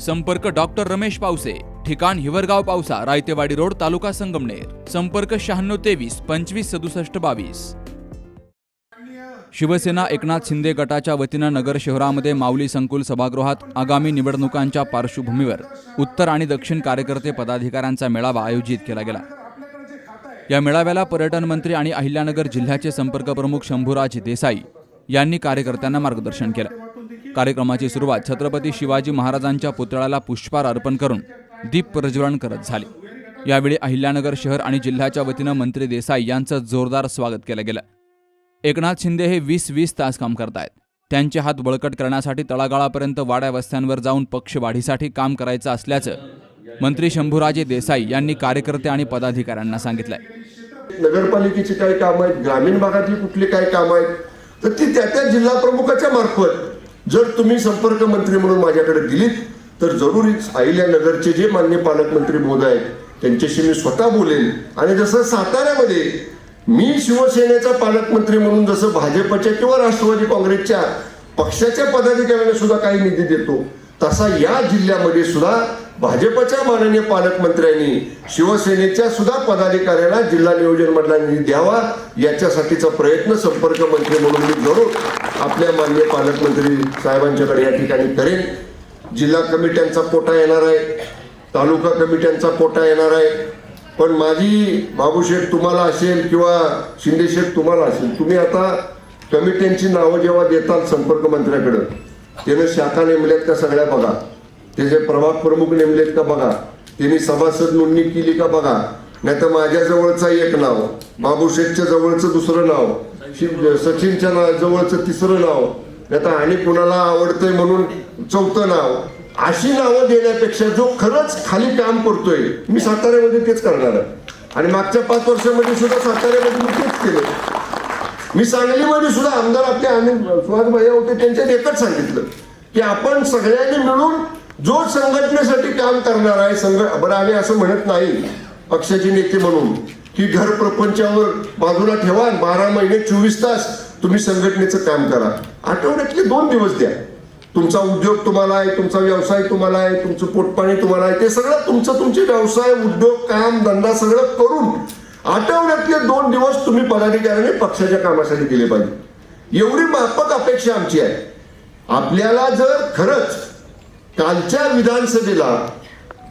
संपर्क डॉक्टर रमेश पावसे ठिकाण हिवरगाव पावसा रायतेवाडी रोड तालुका संगमनेर. संपर्क शहाण्णव तेवीस पंचवीस सदुसष्ट बावीस. शिवसेना एकनाथ शिंदे गटाच्या वतीनं नगर शहरामध्ये माऊली संकुल सभागृहात आगामी निवडणुकांच्या पार्श्वभूमीवर उत्तर आणि दक्षिण कार्यकर्ते पदाधिकाऱ्यांचा मेळावा आयोजित केला गेला. या मेळाव्याला पर्यटन मंत्री आणि अहिल्यानगर जिल्ह्याचे संपर्क प्रमुख शंभूराज देसाई यांनी कार्यकर्त्यांना मार्गदर्शन केलं. कार्यक्रमाची सुरुवात छत्रपती शिवाजी महाराजांच्या पुतळ्याला पुष्पार अर्पण करून दीप प्रज्वलन करत झाली. यावेळी अहिल्यानगर शहर आणि जिल्ह्याच्या वतीनं मंत्री देसाई यांचं जोरदार स्वागत केलं गेलं. एकनाथ शिंदे हे वीस वीस तास काम करतायत. त्यांचे हात बळकट करण्यासाठी तळागाळापर्यंत वाड्या वस्त्यांवर जाऊन पक्ष वाढीसाठी काम करायचं असल्याचं मंत्री शंभूराजे देसाई यांनी कार्यकर्ते आणि पदाधिकाऱ्यांना सांगितलंय. नगरपालिकेची काही काम आहेत ग्रामीण भागातली कुठली काय काम आहेत तर ती त्या त्या जिल्हा प्रमुखाच्या मार्फत जर तुम्ही संपर्क मंत्री म्हणून माझ्याकडे दिलीत तर जरुरीच अहिल्यानगरचे जे मान्य पालकमंत्री महोदय आहेत त्यांच्याशी मी स्वतः बोलेन. आणि जसं साताऱ्यामध्ये मी शिवसेनेचा पालकमंत्री म्हणून जसं भाजपच्या किंवा राष्ट्रवादी काँग्रेसच्या पक्षाच्या पदाधिकाऱ्यांना सुद्धा काही निधी देतो तसा या जिल्ह्यामध्ये सुद्धा भाजपच्या माननीय पालकमंत्र्यांनी शिवसेनेच्या सुद्धा पदाधिकाऱ्यांना जिल्हा नियोजन मधला निधी द्यावा याच्यासाठीचा प्रयत्न संपर्क मंत्री म्हणून मी जरूर आपल्या माननीय पालकमंत्री साहेबांच्याकडे या ठिकाणी करेन. जिल्हा कमिट्यांचा पोटा येणार आहे तालुका कमिट्यांचा पोटा येणार आहे. पण माझी बाबूशेठ तुम्हाला असेल किंवा शिंदेशेठ तुम्हाला असेल तुम्ही आता कमिट्यांची नावं जेव्हा देताल संपर्क मंत्र्याकडं त्यानं शाखा नेमल्यात का सगळ्या बघा. त्याचे प्रभाग प्रमुख नेमलेत का बघा? त्यांनी सभासद नोंदणी केली का बघा? नाही तर माझ्या जवळचा एक नाव बाबूशेठच्या जवळचं दुसरं नाव सचिनच्या ना- जवळचं तिसरं नाव नाही तर आणि कुणाला आवडतंय म्हणून चौथं नाव अशी नावं देण्यापेक्षा जो खरंच खाली काम करतोय मी साताऱ्यामध्ये तेच करणार आहे. आणि मागच्या पाच वर्षामध्ये सुद्धा साताऱ्यामध्ये मी तेच केलं मी सांगलीमध्ये सुद्धा आमदार आपले आनंद सुहास भैया होते त्यांच्यात एकच सांगितलं की आपण सगळ्यांनी मिळून जो संघटनेसाठी काम करणार आहे संघ बरं आम्ही असं म्हणत नाही पक्षाचे नेते म्हणून की घर प्रपंचावर बाजूला ठेवा बारा महिने चोवीस तास तुम्ही संघटनेचं काम करा. आठवड्यातले दोन दिवस द्या. तुमचा उद्योग तुम्हाला आहे तुमचा व्यवसाय तुम्हाला आहे तुमचं पोटपाणी तुम्हाला आहे ते सगळं तुमचं तुमचे व्यवसाय उद्योग काम धंदा सगळं करून आठवड्यातले दोन दिवस तुम्ही पदाधिकाऱ्याने पक्षाच्या कामासाठी दिले पाहिजे. एवढी माफक अपेक्षा आमची आहे. आपल्याला जर खरंच कालच्या विधानसभेला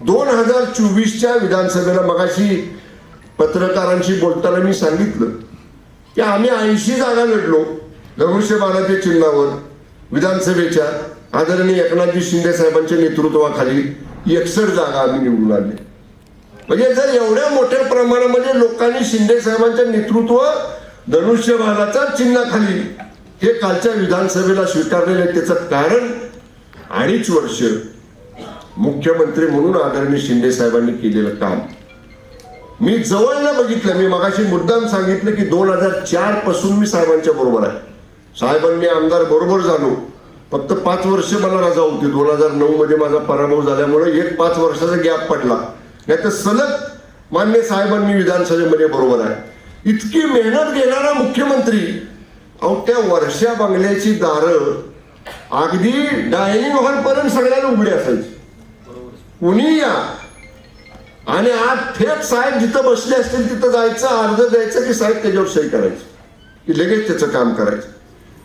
दोन हजार चोवीसच्या विधानसभेला मगाशी पत्रकारांशी बोलताना मी सांगितलं की आम्ही ऐंशी जागा लढलो धनुष्यबाणाच्या चिन्हावर विधानसभेच्या आदरणीय एकनाथजी शिंदे साहेबांच्या नेतृत्वाखाली एकसठ जागा आम्ही निवडून आले म्हणजे जर एवढ्या मोठ्या प्रमाणामध्ये लोकांनी शिंदे साहेबांच्या नेतृत्व धनुष्यबाणाच्या चिन्हाखाली हे कालच्या विधानसभेला स्वीकारलेलं त्याचं कारण अडीच वर्ष मुख्यमंत्री म्हणून आदरणीय शिंदे साहेबांनी केलेलं काम. मी जवळनं बघितलं मी मगाशी मुद्दाम सांगितलं की दोन हजार चारपासून मी साहेबांच्या बरोबर आहे. साहेबांनी आमदार बरोबर झालो. फक्त पाच वर्ष मला रजा होती. दोन हजार नऊ मध्ये माझा पराभव झाल्यामुळे एक पाच वर्षाचा गॅप पडला. नाही तर सलग मान्य साहेबांनी विधानसभेमध्ये बरोबर आहे. इतकी मेहनत घेणारा मुख्यमंत्री अहो त्या वर्षा बंगल्याची दारं अगदी डायनिंग हॉल पर्यंत सगळ्यांना उघडी असायची. कुणी या? आणि आज थेट साहेब जिथं बसले असतील तिथं जायचं अर्ज द्यायचं की साहेब त्याच्यावर सही करायची? की लगेच त्याचं काम करायचं?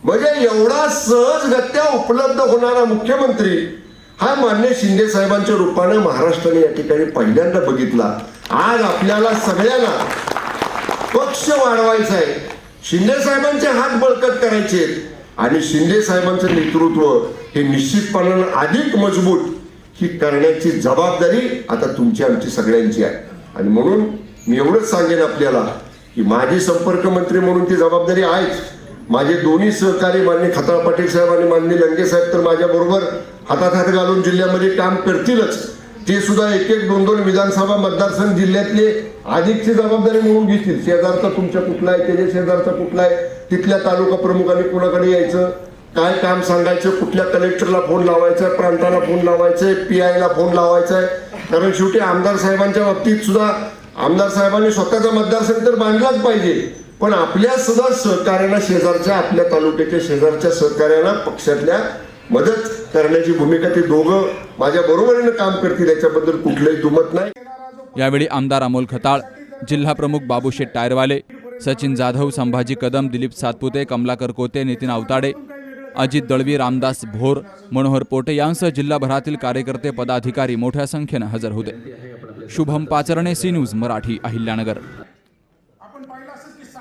म्हणजे एवढा सहजगत्या उपलब्ध होणारा मुख्यमंत्री हा मान्य शिंदे साहेबांच्या रूपानं महाराष्ट्राने या ठिकाणी पहिल्यांदा बघितला. आज आपल्याला सगळ्यांना पक्ष वाढवायचा आहे. शिंदे साहेबांचे हात बळकट करायचे आणि शिंदे साहेबांचं नेतृत्व हे निश्चितपणानं अधिक मजबूत ही करण्याची जबाबदारी आता तुमची आमची सगळ्यांची आहे. आणि म्हणून मी एवढंच सांगेन आपल्याला की माझी संपर्क मंत्री म्हणून ती जबाबदारी आहेच. माझे दोन्ही सहकारी मान्य खताळ पाटील साहेब आणि मान्य लंगे साहेब तर माझ्याबरोबर हातात हात घालून जिल्ह्यामध्ये काम करतीलच. ते सुद्धा एक एक दोन दोन विधानसभा मतदारसंघ जिल्ह्यातले अधिकची जबाबदारी मिळवून घेतील. शेजारचा तुमच्या कुठला आहे त्याच्या शेजारचा कुठला आहे तिथल्या तालुका प्रमुखांनी कुणाकडे यायचं काय काम सांगायचं कुठल्या कलेक्टरला फोन लावायचा प्रांताला फोन लावायचा पी आयला फोन लावायचा आहे कारण शेवटी आमदार साहेबांच्या बाबतीत सुद्धा आमदार साहेबांनी स्वतःचा मतदारसंघ तर बांधलाच पाहिजे. पण आपल्या सुद्धा सहकार्यांना शेजारच्या आपल्या तालुक्याच्या शेजारच्या सहकार्यांना पक्षातल्या मदत करण्याची भूमिका ते दोघं माझ्या बरोबरीनं काम करतील याच्याबद्दल कुठलंही दुमत नाही. यावेळी आमदार अमोल खताळ जिल्हाप्रमुख बाबूशेठ टायरवाले सचिन जाधव संभाजी कदम दिलीप सातपुते कमलाकर कोते नितीन आवताडे अजित दळवी रामदास भोर मनोहर पोटे यांसह जिल्हाभरातील कार्यकर्ते पदाधिकारी मोठ्या संख्येनं हजर होते. Shubham Pacharne C news Marathi Ahilyanagar.